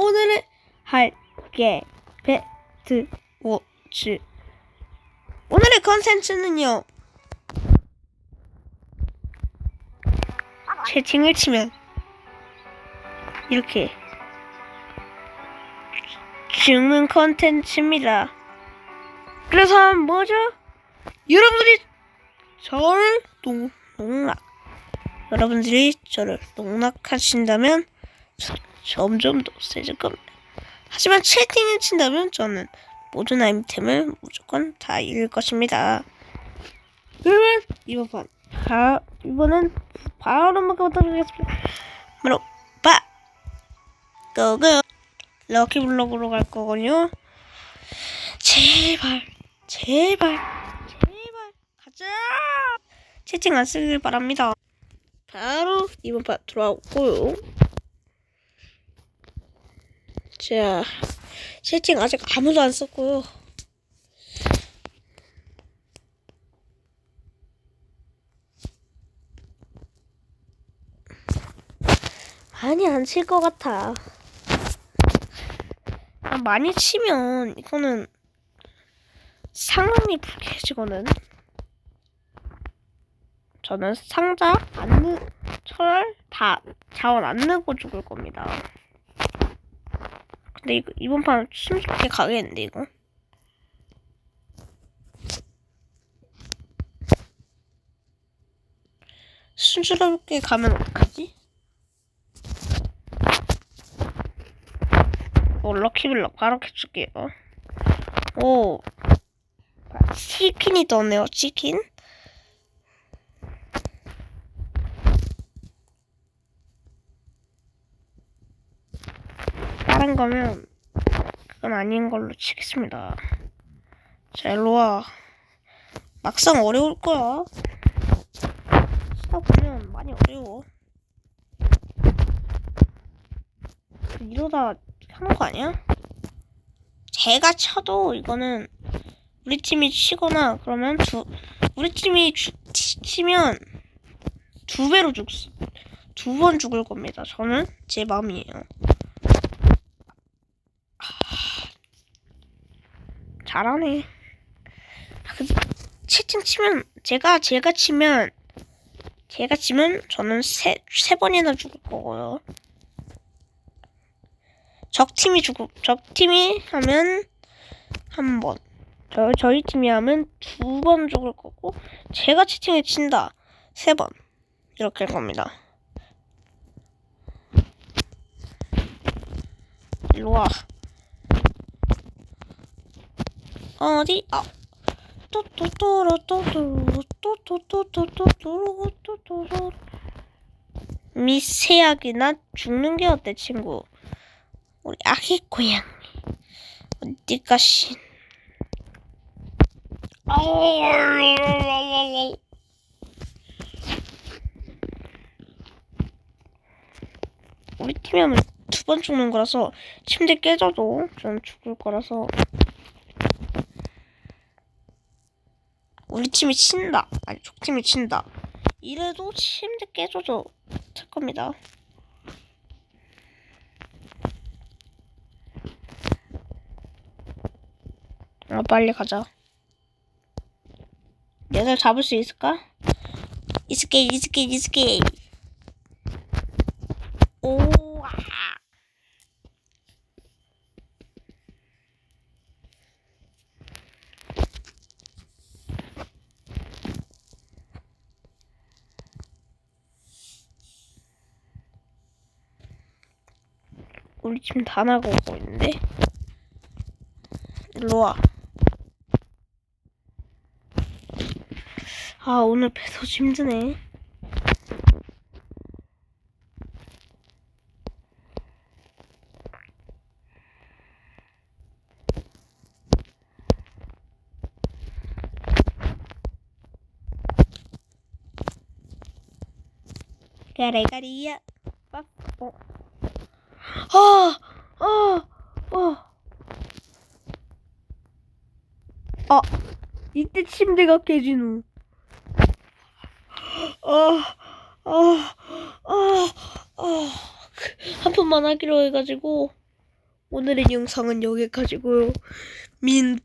오늘은 할게. 배트 워치. 오늘의 컨텐츠는요. 채팅을 치면 이렇게 죽는 컨텐츠입니다. 그래서 뭐죠? 여러분들이 저를 농, 농락. 여러분들이 저를 농락하신다면 저- 점점 더 세질 겁니다. 하지만 채팅을 친다면 저는 모든 아이템을 무조건 다 잃을 것입니다. 그러면 이번 판 바, 이번엔 바로 먹어보도록 하겠습니다. 바로 바 고고 럭키 블럭으로 갈 거군요. 제발 제발 제발 가자. 채팅 안 쓰길 바랍니다. 바로 이번 판 들어왔고요. 자, 채팅 아직 아무도 안 썼고요. 많이 안 칠 것 같아. 아, 많이 치면 이거는 상황이 불쾌해지거든. 저는 상자 안 넣, 철다 자원 안 넣고 죽을 겁니다. 근데 이거 이번 판 숨쉽게 가겠는데 이거. 순조롭게 가면 어떡하지? 오 럭키블럭 바로 캡줄게요. 오 치킨이 떴네요 치킨. 다른 거면 그건 아닌 걸로 치겠습니다. 자, 일로 와. 막상 어려울 거야. 치다 보면 많이 어려워. 이러다 하는 거 아니야? 제가 쳐도 이거는 우리 팀이 치거나 그러면 두 우리 팀이 주, 치, 치면 두 배로 죽, 두 번 죽을 겁니다. 저는 제 마음이에요. 잘하네. 아, 채팅 치면 제가 제가 치면 제가 치면 저는 세 세 번이나 죽을 거고요. 적 팀이 죽을 적 팀이 하면 한 번. 저 저희 팀이 하면 두 번 죽을 거고 제가 채팅을 친다 세 번. 이렇게 할 겁니다. 일로 와. 어디? 어. 또또또로 또또로 또또또또또로 또또로 미세하게나 죽는 게 어때 친구? 우리 아기 고양이 어디 가신? 우리 팀이면 두 번 죽는 거라서 침대 깨져도 좀 죽을 거라서 우리 팀이 친다. 아니, 적 팀이 친다. 이래도 침대 깨져도 될 겁니다. 아, 빨리 가자. 얘들 잡을 수 있을까? 있을게, 있을게. 오, 아. 우리 팀다 나가고 있는데? 일로 와. 아, 오늘 배서 힘드네. 가리가리야. 빡, 어. 아, 아, 아. 아, 이때 침대가 깨지노. 아, 아, 아, 아. 한 푼만 하기로 해가지고 오늘의 영상은 여기까지고요. 민파.